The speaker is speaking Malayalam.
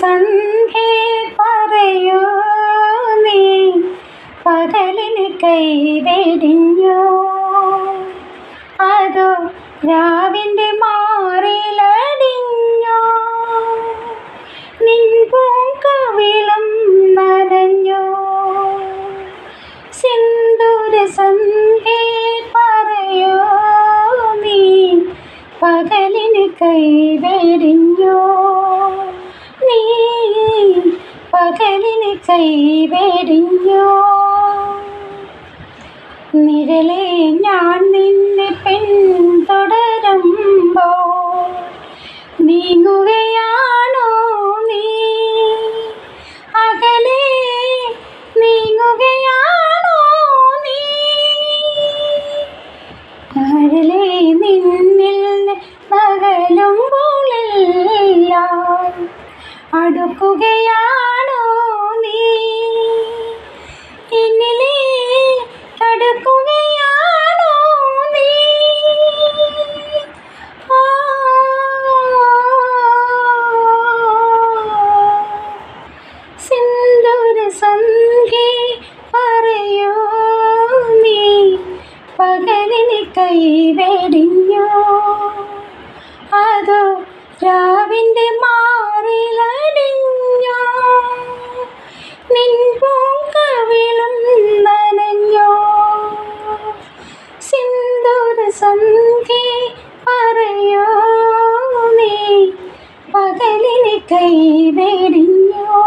സന്ധ്യ പറയൂ നീ. പകലിന് കൈവെടിഞ്ഞോ അതോ രാവിന്റെ മാറിലടിഞ്ഞോ. നിൻ കവിളം നനഞ്ഞോ. സിന്ദൂര സന്ധി പറയോ നീ. പകലിന് കൈവെടിഞ്ഞോ പകലിന് കൈവെടിഞ്ഞോ നിഴലേ ഞാൻ നിന്നെ പിന്തുടരുമ്പോ നീങ്ങുകയാണോ നീ? അകലെ നീങ്ങുകയാണോ നീ? അകലെ നിന്നിൽ നകലുമ്പോഴെല്ലാം അടുക്കുകയാണോ നീ? എന്നിലെ അടുക്കുകയാണോ നീ? സിന്ദൂര സന്ധി പറയൂ നീ. പകലിന് കൈവെടിഞ്ഞോ അതോ രാവിന്റെ സന്ധ്യ പറയോ നീ? പകലിന് നീ കൈവെടിഞ്ഞോ